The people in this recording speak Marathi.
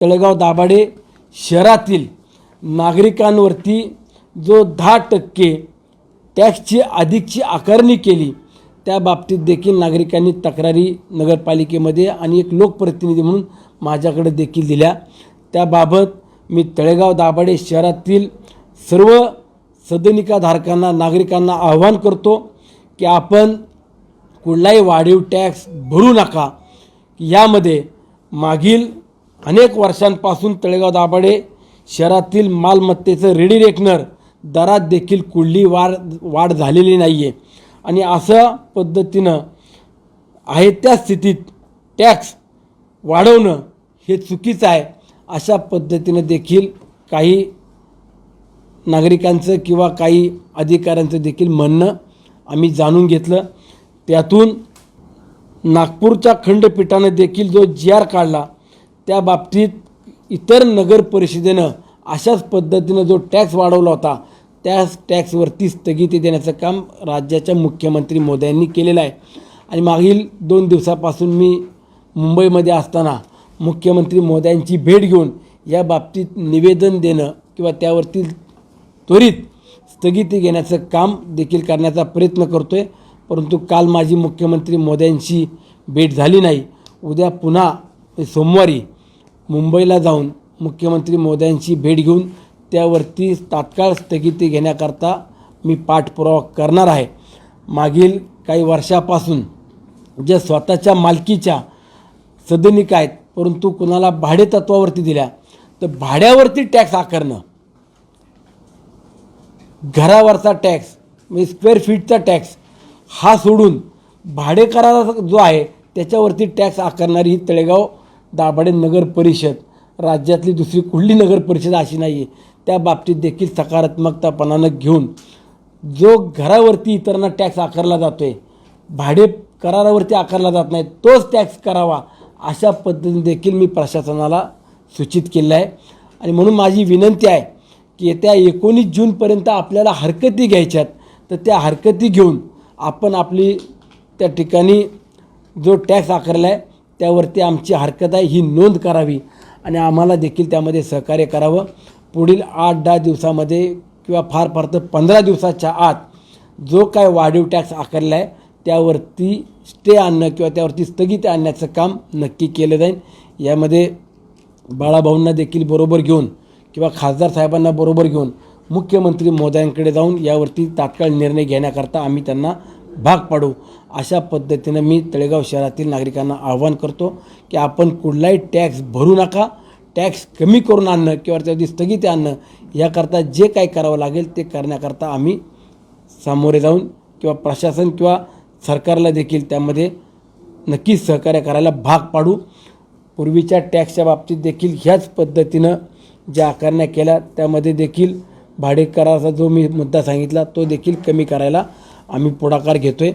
तळेगाव दाभाडे शहरातील नागरिकांवरती जो दहा टक्के टॅक्सची अधिकची आकारणी केली त्या बाबतीत देखील नागरिकांनी तक्रारी नगरपालिकेमध्ये आणि एक लोकप्रतिनिधी म्हणून माझ्याकडे देखील दिल्या. त्याबाबत मी तळेगाव दाभाडे शहरातील सर्व सदनिकाधारकांना नागरिकांना आव्हान करतो की आपण कुठलाही वाढीव टॅक्स भरू नका. यामध्ये मागील अनेक वर्षांपासून तळेगाव दाभाडे शहरातील मालमत्तेचं रेडी रेकनर दरात देखील कुठली वाढ वाढ झालेली नाही आहे आणि अशा पद्धतीनं आहे त्या स्थितीत टॅक्स वाढवणं हे चुकीचं आहे अशा पद्धतीनं देखील काही नागरिकांचं किंवा काही अधिकाऱ्यांचं देखील म्हणणं आम्ही जाणून घेतलं. त्यातून नागपूरच्या खंडपीठानं देखील जो जी आर काढला त्या बाबतीत इतर नगर परिषदेनं अशाच पद्धतीनं जो टॅक्स वाढवला होता त्याच टॅक्सवरती स्थगिती देण्याचं काम राज्याच्या मुख्यमंत्री मोद्यांनी केलेलं आहे. आणि मागील दोन दिवसापासून मी मुंबईमध्ये असताना मुख्यमंत्री मोद्यांची भेट घेऊन या बाबतीत निवेदन देणं किंवा त्यावरती त्वरित स्थगिती घेण्याचं काम देखील करण्याचा प्रयत्न करतो आहे परंतु काल माझी मुख्यमंत्री मोद्यांशी भेट झाली नाही. उद्या पुन्हा सोमवारी मुंबईला जाऊन मुख्यमंत्री मोद्यांची भेट घेऊन त्यावरती तात्काळ स्थगिती घेण्याकरता मी पाठपुरावा करणार आहे. मागील काही वर्षापासून ज्या स्वतःच्या मालकीच्या सदनिका आहेत परंतु कुणाला भाडेतत्वावरती दिल्या तर भाड्यावरती टॅक्स आकारणं. घरावरचा टॅक्स म्हणजे स्क्वेअर फीटचा टॅक्स हा सोडून भाडेकरारा जो आहे त्याच्यावरती टॅक्स आकारणारी ही तळेगाव दाभाडे नगर परिषद राज्यातली दुसरी कुठली नगर परिषद अशी नाही आहे त्या बाबतीत देखील सकारात्मकतापणानं घेऊन जो घरावरती इतरांना टॅक्स आकारला जातो आहे भाडे करारावरती आकारला जात नाही तोच टॅक्स करावा अशा पद्धतीने देखील मी प्रशासनाला सूचित केलं आहे. आणि म्हणून माझी विनंती आहे की येत्या एकोणीस जूनपर्यंत आपल्याला हरकती घ्यायच्यात तर त्या हरकती घेऊन आपण आपली त्या ठिकाणी जो टॅक्स आकारला आहे त्यावरती आमची हरकत आहे ही नोंद करावी आणि आम्हाला देखील त्यामध्ये सहकार्य करावं. पुढील आठ दहा दिवसामध्ये किंवा फार फार तर पंधरा दिवसाच्या आत जो काय वाढीव टॅक्स आकारला आहे त्यावरती स्टे आणणं किंवा त्यावरती स्थगिती आणण्याचं काम नक्की केलं जाईल. यामध्ये बाळाभाऊंना देखील बरोबर घेऊन किंवा खासदार साहेबांना बरोबर घेऊन मुख्यमंत्री मोदयांकडे जाऊन यावरती तात्काळ निर्णय घेण्याकरता आम्ही त्यांना भाग पाडू. अशा पद्धतीनं मी तळेगाव शहरातील नागरिकांना आवाहन करतो की आपण कुठलाही टॅक्स भरू नका. टॅक्स कमी करून आणणं किंवा त्याची स्थगिती आणणं याकरता जे काय करावं लागेल ते करण्याकरता आम्ही सामोरे जाऊन किंवा प्रशासन किंवा सरकारला देखील त्यामध्ये नक्कीच सहकार्य करायला भाग पाडू. पूर्वीच्या टॅक्सच्या बाबतीत देखील ह्याच पद्धतीनं ज्या आकारण्या केल्या त्यामध्ये देखील भाडेकराचा जो मी मुद्दा सांगितला तो देखील कमी करायला आम्ही पुढाकार घेतो आहे